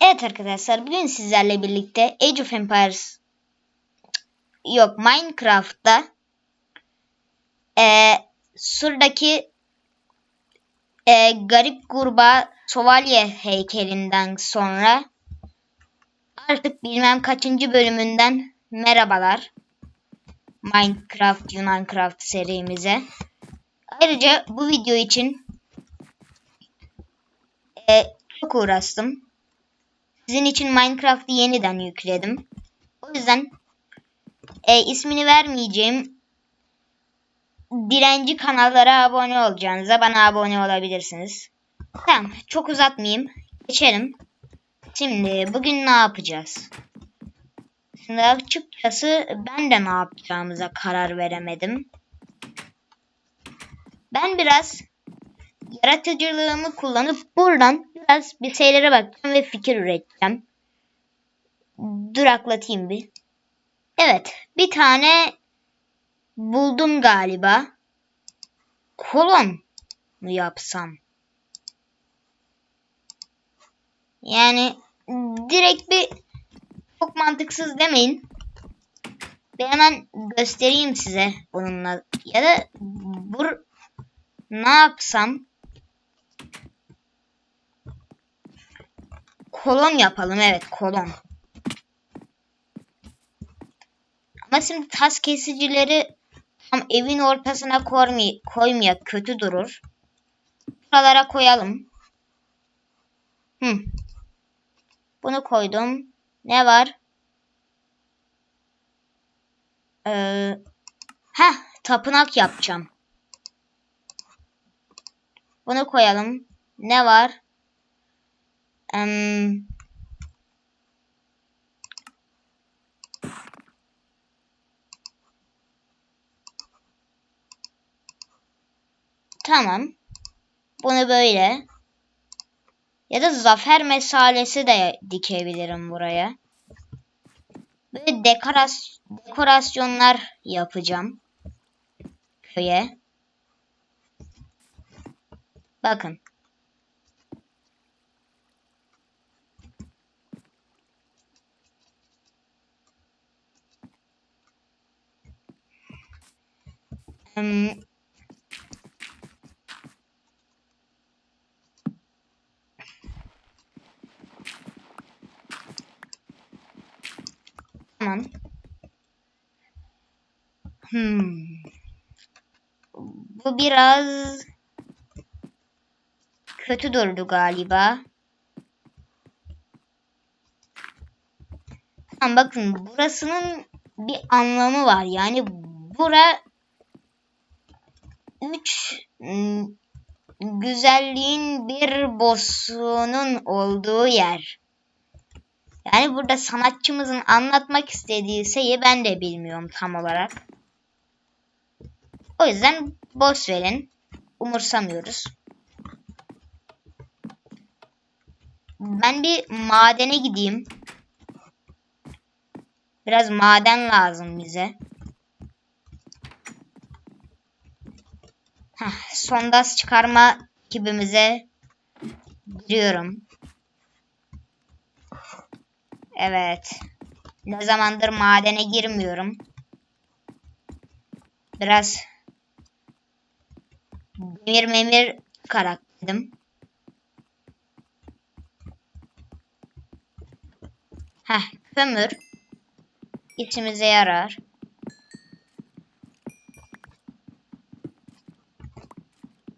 Evet arkadaşlar bugün sizlerle birlikte Age of Empires yok Minecraft'ta eee surdaki eee, garip kurbağa şövalye heykelinden sonra artık bilmem kaçıncı bölümünden merhabalar Minecraft Yunancraft serimize. Ayrıca bu video için eee, çok uğraştım. Sizin için Minecraft'ı yeniden yükledim. O yüzden e, ismini vermeyeceğim direnci kanallara abone olacağınıza bana abone olabilirsiniz. Tamam çok uzatmayayım. Geçelim. Şimdi bugün ne yapacağız? Şimdi açıkçası ben de ne yapacağımıza karar veremedim. Ben biraz yaratıcılığımı kullanıp buradan biraz bir şeylere bakacağım ve fikir üreteceğim. Duraklatayım bir. Evet, bir tane buldum galiba. Kolon mu yapsam? Yani direkt bir çok mantıksız demeyin. Ben hemen göstereyim size bununla. Ya da bur ne yapsam? Kolon yapalım evet kolon. Ama şimdi tas kesicileri tam evin ortasına koymay koymaya kötü durur. Buralara koyalım. Hı. Bunu koydum. Ne var? Ee, heh, tapınak yapacağım. Bunu koyalım. Ne var? Em, tamam. Bunu böyle. Ya da zafer mesalesi de dikebilirim buraya. Böyle dekoras dekorasyonlar yapacağım. Köye. Bakın. Hmm. Tamam. Hmm. Bu biraz kötü durdu galiba. Tamam bakın burasının bir anlamı var. Yani bura 3 güzelliğin bir bossunun olduğu yer. Yani burada sanatçımızın anlatmak istediği şeyi ben de bilmiyorum tam olarak. O yüzden boş verin. Umursamıyoruz. Ben bir madene gideyim. Biraz maden lazım bize. Heh, sondaj çıkarma ekibimize giriyorum. Evet. Ne zamandır madene girmiyorum. Biraz demir memir çıkarak dedim. Heh, kömür işimize yarar.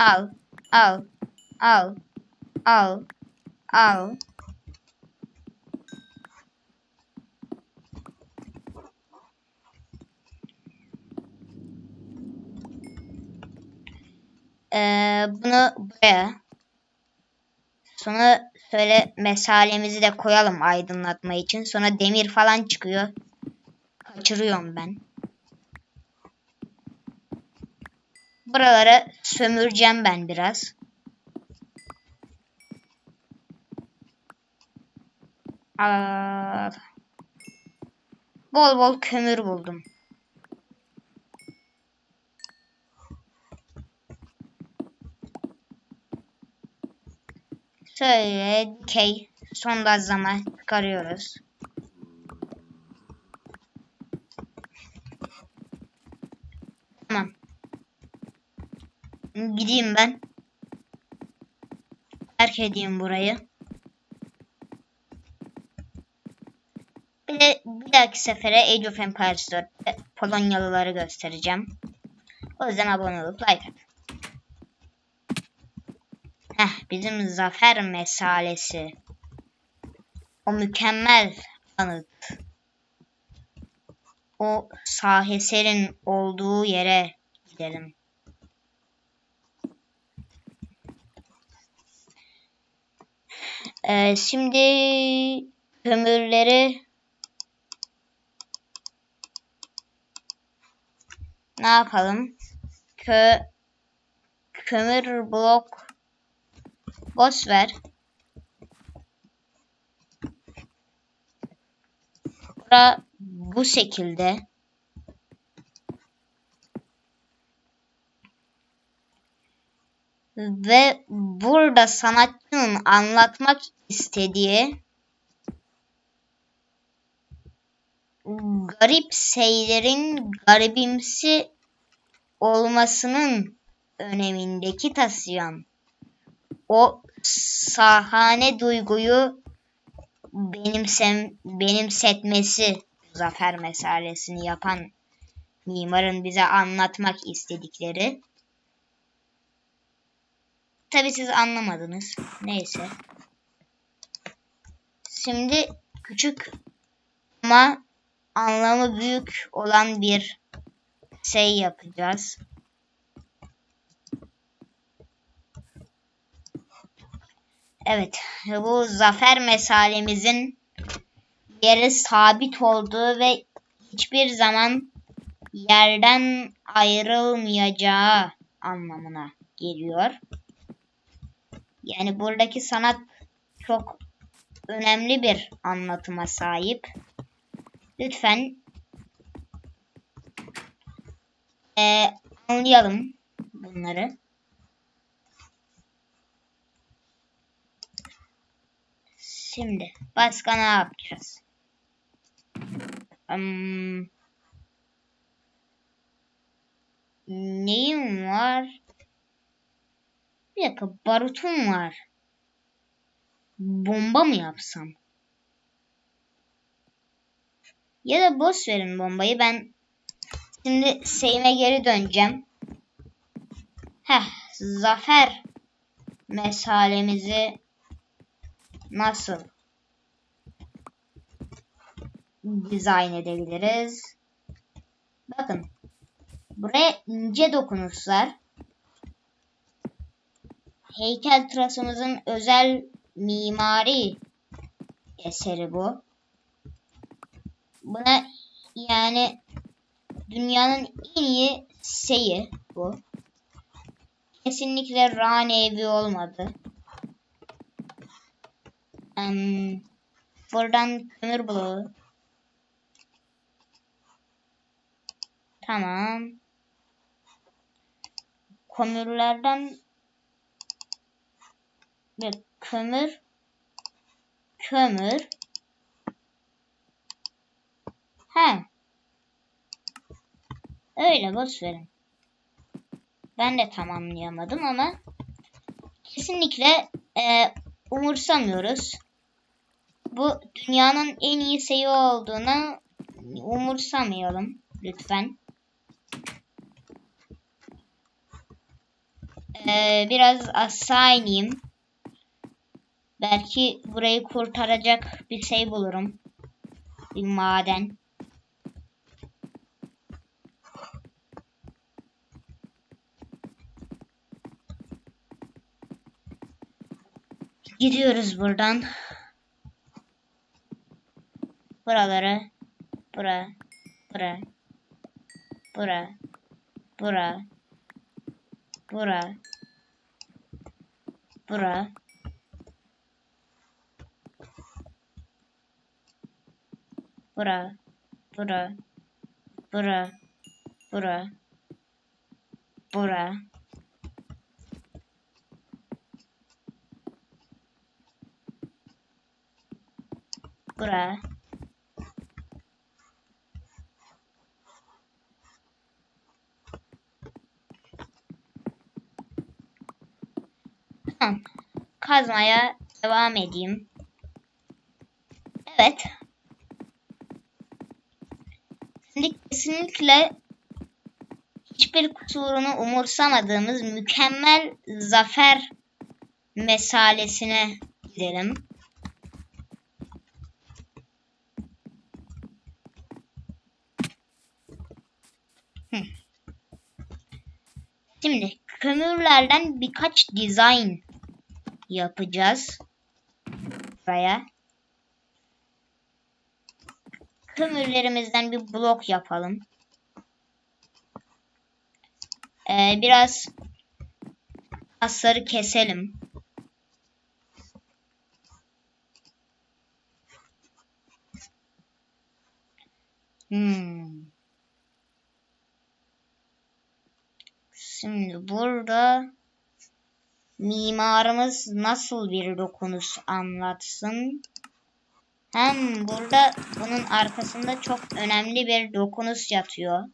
Al, al, al, al, al. Ee, bunu buraya. Sonra şöyle mesalemizi de koyalım aydınlatma için. Sonra demir falan çıkıyor. Kaçırıyorum ben. Buraları sömüreceğim ben biraz. Aa, bol bol kömür buldum. Şöyle dikey sondajlama çıkarıyoruz. Tamam. Gideyim ben. Terk edeyim burayı. Bir de bir dahaki sefere Age of Empires 4'te Polonyalıları göstereceğim. O yüzden abone olup like at. Heh, bizim zafer mesalesi. O mükemmel anıt. O saheserin olduğu yere gidelim. Ee, şimdi kömürleri ne yapalım? Kö kömür blok boş ver. Bura bu şekilde. Ve burada sanatçının anlatmak istediği garip şeylerin garibimsi olmasının önemindeki taşıyan o sahane duyguyu benimsem benimsetmesi zafer meselesini yapan mimarın bize anlatmak istedikleri. Tabi siz anlamadınız. Neyse. Şimdi küçük ama anlamı büyük olan bir şey yapacağız. Evet, bu zafer mesalemizin yeri sabit olduğu ve hiçbir zaman yerden ayrılmayacağı anlamına geliyor. Yani buradaki sanat çok önemli bir anlatıma sahip. Lütfen e, anlayalım bunları. Şimdi başka ne yapacağız? Um, neyim var? Dakika barutum var. Bomba mı yapsam? Ya da boş verin bombayı ben şimdi şeyime geri döneceğim. Heh zafer mesalemizi nasıl dizayn edebiliriz? Bakın buraya ince dokunuşlar heykel tıraşımızın özel mimari eseri bu. Buna yani dünyanın en iyi şeyi bu. Kesinlikle Rane evi olmadı. Um, buradan kömür bloğu. Tamam. Kömürlerden ve kömür kömür He. Öyle boş verin. Ben de tamamlayamadım ama kesinlikle e, umursamıyoruz. Bu dünyanın en iyi şeyi olduğunu umursamayalım lütfen. Ee, biraz aşağı ineyim. Belki burayı kurtaracak bir şey bulurum. Bir maden. Gidiyoruz buradan. Buraları. Bura. Bura. Bura. Bura. Bura. Bura. Bura. Bura. Bura. Bura. Bura. Buraya. Tamam. Kazmaya devam edeyim. Evet. Şimdi kesinlikle hiçbir kusurunu umursamadığımız mükemmel zafer mesalesine gidelim. Şimdi kömürlerden birkaç dizayn yapacağız. Buraya. Kömürlerimizden bir blok yapalım. Ee, biraz tasları keselim. Hmm. Şimdi burada mimarımız nasıl bir dokunuş anlatsın. Hem burada bunun arkasında çok önemli bir dokunuş yatıyor.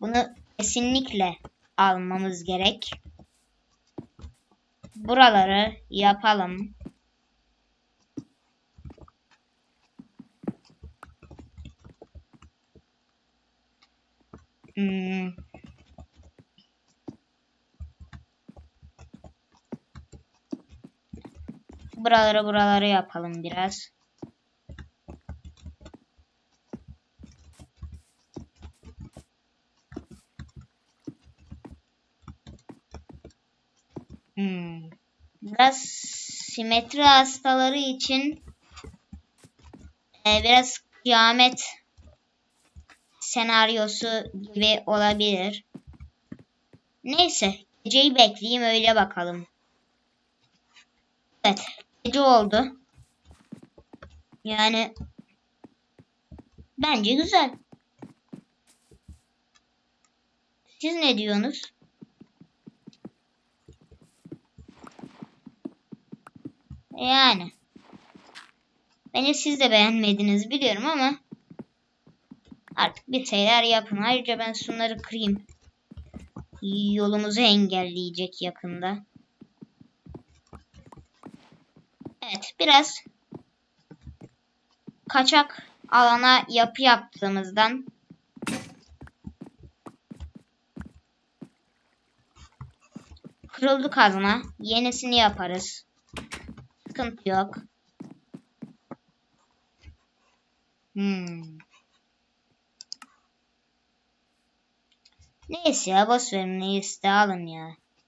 Bunu kesinlikle almamız gerek. Buraları yapalım. Hmm. Buraları buraları yapalım biraz. Hmm. Biraz simetri hastaları için e, biraz kıyamet senaryosu gibi olabilir. Neyse geceyi bekleyeyim öyle bakalım. Evet gece oldu. Yani bence güzel. Siz ne diyorsunuz? Yani. Bence siz de beğenmediniz biliyorum ama artık bir şeyler yapın. Ayrıca ben şunları kırayım. Yolumuzu engelleyecek yakında. Evet biraz kaçak alana yapı yaptığımızdan kırıldı kazma. Yenisini yaparız. Sıkıntı yok. Hmm. Neyse ya boş verin neyse alın ya.